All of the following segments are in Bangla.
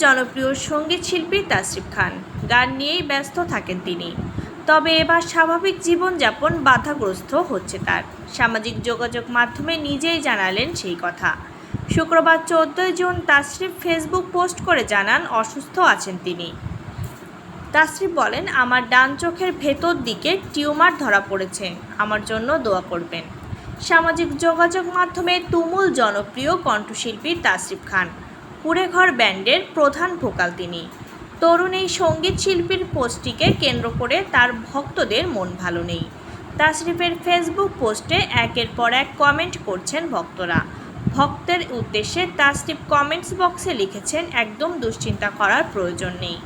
জনপ্রিয় সংগীত শিল্পী তাসরিফ খান। গান নিয়েই ব্যস্ত থাকেন তিনি। তবে এবার স্বাভাবিক জীবনযাপন বাধাগ্রস্ত হচ্ছে তার। সামাজিক যোগাযোগ মাধ্যমে নিজেই জানালেন সেই কথা। শুক্রবার চোদ্দোই জুন তাসরিফ ফেসবুক পোস্ট করে জানান, অসুস্থ আছেন তিনি। তাসরিফ বলেন, আমার ডান চোখের ভেতর দিকে টিউমার ধরা পড়েছে। আমার জন্য দোয়া করবেন। সামাজিক যোগাযোগ মাধ্যমে তুমুল জনপ্রিয় কণ্ঠশিল্পী তাসরিফ খান। কুড়েঘর ব্যান্ডের প্রধান ভোকাল তিনি। তরুণ এই সংগীত শিল্পীর পোস্টটিকে কেন্দ্র করে তার ভক্তদের মন ভালো নেই। তাসরিফের ফেসবুক পোস্টে একের পর এক কমেন্ট করছেন ভক্তরা। ভক্তের উদ্দেশ্যে তাসরিফ কমেন্টস বক্সে লিখেছেন, একদম দুশ্চিন্তা করার প্রয়োজন নেই।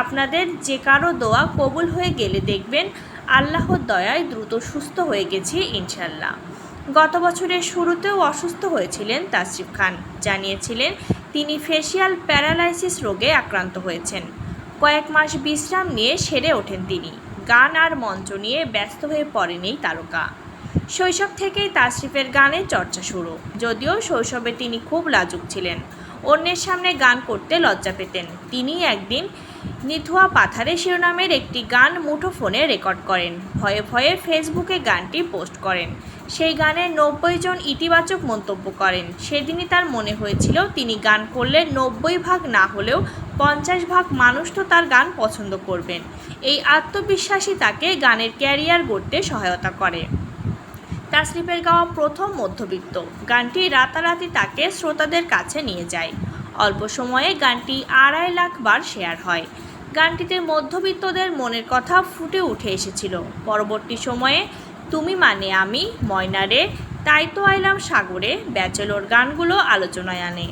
আপনাদের যে কারও দোয়া কবুল হয়ে গেলে দেখবেন আল্লাহর দয়ায় দ্রুত সুস্থ হয়ে গেছি ইনশাল্লাহ গত বছরের শুরুতেও অসুস্থ হয়েছিলেন তাসরিফ খান। জানিয়েছিলেন তিনি ফেসিয়াল প্যারালাইসিস রোগে আক্রান্ত হয়েছেন। কয়েক মাস বিশ্রাম নিয়ে সেরে ওঠেন তিনি। গান আর মঞ্চ নিয়ে ব্যস্ত হয়ে পড়েনি তারকা। শৈশব থেকেই তাসরিফের গানের চর্চা শুরু। যদিও শৈশবে তিনি খুব লাজুক ছিলেন। অন্যের সামনে গান করতে লজ্জা পেতেন। তিনি একদিন নিথুয়া পাথারে শিরোনামের একটি গান মুঠোফোনে রেকর্ড করেন। ভয়ে ভয়ে ফেসবুকে গানটি পোস্ট করেন। সেই গানের নব্বই জন ইতিবাচক মন্তব্য করেন। সেদিনই তার মনে হয়েছিল, তিনি গান করলে নব্বই ভাগ না হলেও পঞ্চাশ ভাগ মানুষ তো তার গান পছন্দ করবেন। এই আত্মবিশ্বাসী তাকে গানের ক্যারিয়ার গড়তে সহায়তা করে। তাসরিফের গাওয়া প্রথম মধ্যবিত্ত। গানটি রাতারাতি তাকে শ্রোতাদের কাছে নিয়ে যায়। অল্প সময়ে গানটি আড়াই লাখ বার শেয়ার হয়। গানটিতে মধ্যবিত্তদের মনের কথা ফুটে উঠে এসেছিল। পরবর্তী সময়ে তুমি মানে আমি ময়নারে তাই তো আইলাম সাগরে ব্যাচেলর গানগুলো আলোচনায় আনে।